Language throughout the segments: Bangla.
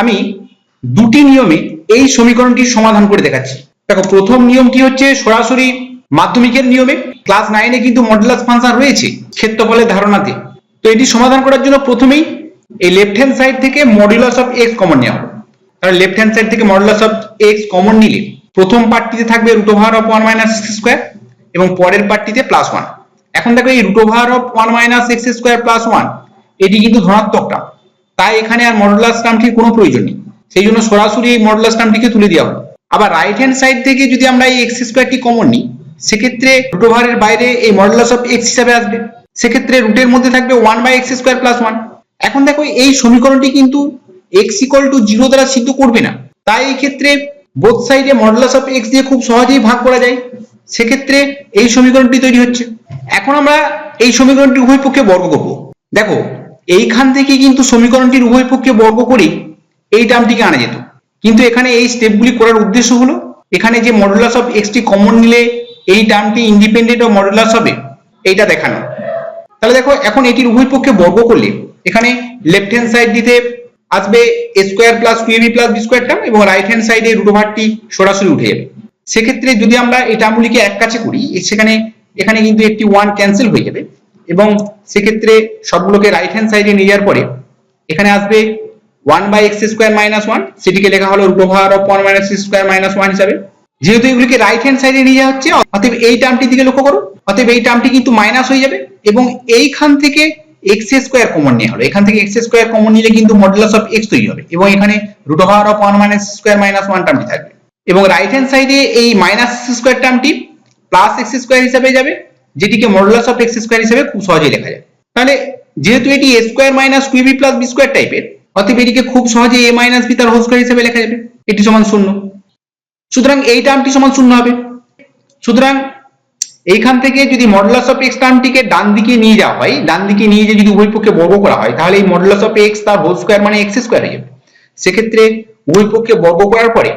আমি দুটি নিয়মে এই সমীকরণটির সমাধান করে দেখাচ্ছি। দেখো, প্রথম নিয়মটি হচ্ছে সরাসরি মাধ্যমিকের নিয়মে ক্লাস নাইনে কিন্তু মডুলাস ফাংশন রয়েছে, ক্ষেত্রফলের ধারণাতে। তো এটি সমাধান করার জন্য প্রথমেই এই লেফট হ্যান্ড সাইড থেকে মডুলাস অফ এক্স কমন নেওয়া হবে। তাহলে লেফট হ্যান্ড সাইড থেকে মডুলাস অফ এক্স কমন নিলে প্রথম পার্টটিতে থাকবে root over of one minus x square এবং পরের পার্টটিতে প্লাস ওয়ান এখন দেখো এই root over of one minus x square plus one এটি কিন্তু ধনাত্মক টার্ম। তাই এখানে আর মডুলাস টার্মটির কোনো প্রয়োজন নেই। সেই জন্য সরাসরি এই মডুলাস টার্মটিকে তুলে দেওয়া হলো। আবার রাইট হ্যান্ড সাইড থেকে যদি আমরা এই এক্স স্কোয়ারটি কমন নিই, সেক্ষেত্রে রুট ওভারের বাইরে এই মডুলাস অফ এক্স হিসাবে আসবে। সেক্ষেত্রে রুটের মধ্যে থাকবে one by x square plus one এখন দেখো এই সমীকরণটি কিন্তু এক্স ইকুয়াল টু জিরো দ্বারা সিদ্ধ করবে না। তাই এই ক্ষেত্রে বোথ সাইডে মডুলাস অফ এক্স দিয়ে খুব সহজেই ভাগ করা যায়। সেক্ষেত্রে এই সমীকরণটি তৈরি হচ্ছে। এখন আমরা এই সমীকরণটি উভয় পক্ষে বর্গ করব। দেখো এইখান থেকে কিন্তু সমীকরণটির উভয় পক্ষে বর্গ করে এই টার্মটিকে আনা যেত। কিন্তু এখানে এই স্টেপগুলি করার উদ্দেশ্য হলো, এখানে যে মডুলাস অফ এক্সটি কমন নিলে এই টার্মটি ইন্ডিপেন্ডেন্ট অফ মডুলাস হবে এইটা দেখানো। তাহলে দেখো, এখন এটির উভয় পক্ষে বর্গ করলে, এখানে লেফট হ্যান্ড সাইড দিতে আসবে a square plus two ab plus b square term এবং রাইট হ্যান্ড সাইডে রুট ওভারটি সরাসরি উঠে যাবে। সেক্ষেত্রে যদি আমরা এই টার্মগুলিকে এক কাছে করি, সেখানে, এখানে কিন্তু একটি ওয়ান ক্যান্সেল হয়ে যাবে। এবং সেক্ষেত্রে সবগুলোকে রাইট হ্যান্ড সাইডে নিয়ে যাওয়ার পরে, এখানে আসবে one by x square minus one সেটিকে লেখা হলো root over of one minus square minus one হিসাবে। যেহেতু এগুলিকে রাইট হ্যান্ড সাইডে নিয়ে যাওয়া হচ্ছে, অতএব এই টার্মটির দিকে লক্ষ্য করো, অতএব এই টার্মটি কিন্তু মাইনাস হয়ে যাবে এবং এইখান থেকে এক্স স্কোয়ার কমন নেওয়া হলো। এখান থেকে এক্স স্কোয়ার কমন নিলে কিন্তু মডুলাস অফ এক্স তৈরি হবে এবং এখানে root over of one minus square minus one টার্মটি থাকবে। এবং রাইট হ্যান্ড সাইডে এই মাইনাস স্কোয়ার টার্মটি প্লাস এক্স স্কোয়ার হিসাবে যাবে। যেটিকে মডুলাস অফ এক্স স্কোয়ার হিসেবে খুব সহজেই লেখা যায়। তাহলে যেহেতু এটি a square minus two b plus b square টাইপের অতএব এটিকে খুব সহজে এ মাইনাস বি তার হোল স্কোয়ার হিসেবে লেখা যাবে। এটি সমান শূন্য। সুতরাং এই টার্মটি সমান শূন্য হবে। সুতরাং এইখান থেকে যদি মডুলাস অফ এক্স টার্মটিকে ডান দিকে নিয়ে যাওয়া হয়, ডান দিকে নিয়ে যে যদি উভয় পক্ষে বর্গ করা হয়, তাহলে এই মডুলাস অফ এক্স তার হোল স্কোয়ার মানে এক্স স্কোয়ার হয়ে যাবে। সেক্ষেত্রে উভয় পক্ষে বর্গ করার পরে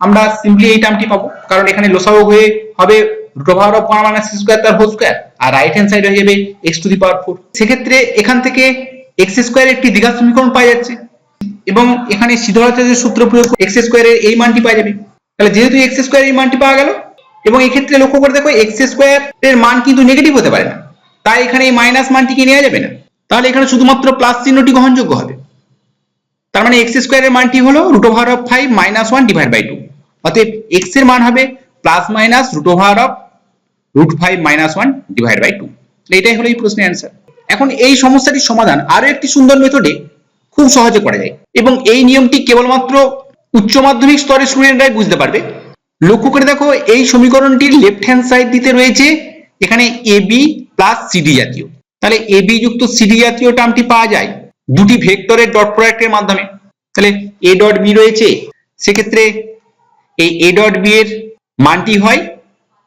আমরা সিম্পলি এই টার্মটি পাবো, কারণ এখানে লোসাগু হয়ে হবে root of one minus square তার হোল স্কোয়ার আর রাইট হ্যান্ড সাইড হয়ে যাবে x to the power four সেক্ষেত্রে এখান থেকে এক্স স্কোয়ার একটি দ্বিঘাত সমীকরণ পাওয়া যাচ্ছে, এবং এখানে সিদ্ধার্থের সূত্র প্রয়োগ স্কোয়ারের এই মানটি পাওয়া যাবে। তাহলে যেহেতু এক্স স্কোয়ার এই মানটি পাওয়া গেল, এবং এই ক্ষেত্রে লক্ষ্য করে দেখো এক্স স্কোয়ার মান কিন্তু নেগেটিভ হতে পারে না, তাই এখানে এই মাইনাস মানটিকে নেওয়া যাবে না। তাহলে এখানে শুধুমাত্র প্লাস চিহ্নটি গ্রহণযোগ্য হবে। তার মানে এক্স স্কোয়ারের মানটি হলো root over of five minus one divide by two অতএব এক্সের মান হবে plus minus root over of root five minus one divide by two এটাই হলো এই প্রশ্নের অ্যান্সার এখন এই সমস্যাটির সমাধান আরও একটি সুন্দর মেথডে খুব সহজে করা যায়। এবং এই নিয়মটি কেবলমাত্র উচ্চ মাধ্যমিক স্তরের স্টুডেন্টরাই বুঝতে পারবে। লক্ষ্য করে দেখো, এই সমীকরণটির লেফট হ্যান্ড সাইড দিতে রয়েছে এখানে এ বি প্লাস সিডি জাতীয়। তাহলে এ বি যুক্ত সিডি জাতীয় টার্মটি পাওয়া যায় দুটি ভেক্টরের ডট প্রোডাক্টের মাধ্যমে। তাহলে এ ডট বি রয়েছে। সেক্ষেত্রে এই এ ডট বি এর মানটি হয়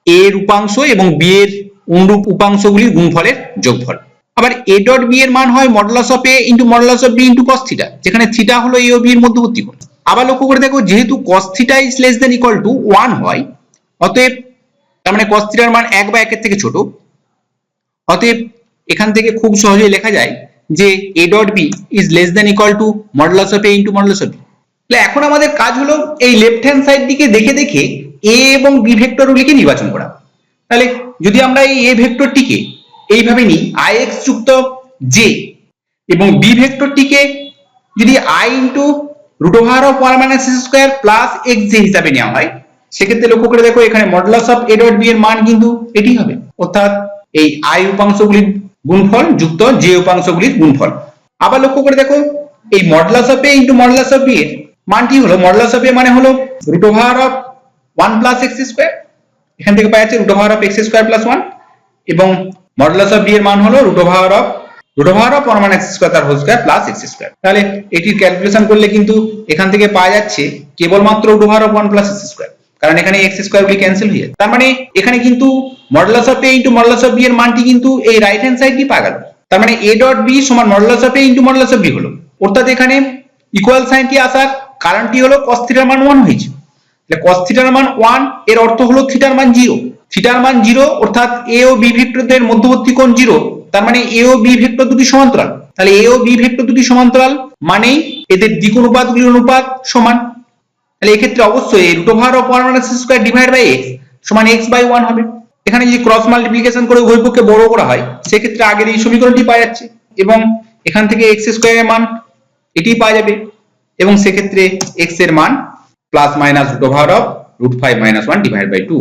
এ এর উপাংশ এবং বি এর অনুরূপ উপাংশগুলির গুণফলের যোগফল। আবার এ ডট বি এর মান হয় modulus of a into modulus of b into cos theta যেখানে থিটা হলো এ ও বি এর মধ্যবর্তী কোণ আবার লক্ষ্য করে দেখো, যেহেতু cos theta is less than equal to one হয়, অতএব তার মানে কস থিটার মান এক বা একের থেকে ছোট। অতএব এখান থেকে খুব সহজেই লেখা যায় যে a dot b is less than equal to modulus of a into modulus of b এখন আমাদের কাজ হলো এই লেফট হ্যান্ড সাইড দিকে দেখে দেখে এ এবং বি ভেক্টরগুলিকে নির্বাচন করা। তাহলে যদি আমরা এই এ ভেক্টরটিকে এইভাবে নিই আই এক্স যুক্ত জে এবং বি ভেক্টরটিকে যদি i into root over of one minus square plus x j হিসাবে নেওয়া হয়, সেক্ষেত্রে লক্ষ্য করে দেখো এখানে modulus of a dot b এর মান কিন্তু এটি হবে। অর্থাৎ এই আই উপাংশগুলির গুণফল যুক্ত জে উপাংশগুলির গুণফল। আবার লক্ষ্য করে দেখো, এই modulus of a into modulus of b এর মানটি হলো মডুলাস অফ এ মানে হলো root over of one plus x square এখান থেকে পাওয়া যাচ্ছে root of x square plus one এবং মডুলাস অফ বি এর মান হলো root over of root over of one x square তার whole square plus x square তাহলে এটির ক্যালকুলেশন করলে কিন্তু এখান থেকে পাওয়া যাচ্ছে কেবলমাত্র root over of one plus x square কারণ এখানে এক্স স্কোয়ার গুলি ক্যান্সেল হয়ে তার মানে এখানে কিন্তু modulus of a into modulus of b এর মানটি কিন্তু এই রাইট হ্যান্ড সাইডটি পাওয়া গেল। তার মানে এ ডট বি সমান modulus of a into modulus of b হলো। অর্থাৎ এখানে ইকুয়াল সাইনটি আসার কারণটি হলো থিটার মান 1 হয়েছে। Cos থিটার মান 1 এর অর্থ হলো থিটার মান 0 থিটার মান 0 অর্থাৎ এ ও বি ভেক্টরদের মধ্যবর্তী কোণ 0 তার মানে এ ও বি ভেক্টর দুটি সমান্তরাল। তাহলে এ ও বি ভেক্টর দুটি সমান্তরাল মানেই এদের দিক অনুপাতগুলির অনুপাত সমান। তাহলে এক্ষেত্রে অবশ্যই root over of one minus square divide by x সমান এক্স বাই ওয়ান হবে। এখানে যদি ক্রস মাল্টিপ্লিকেশন করে উভয় পক্ষে বড় করা হয়, সেক্ষেত্রে আগের এই সমীকরণটি পাওয়া যাচ্ছে এবং এখান থেকে এক্স স্কোয়ারের মান এটি পাওয়া যাবে এবং সেক্ষেত্রে এক্সের মান plus minus root over of root five minus one divide by two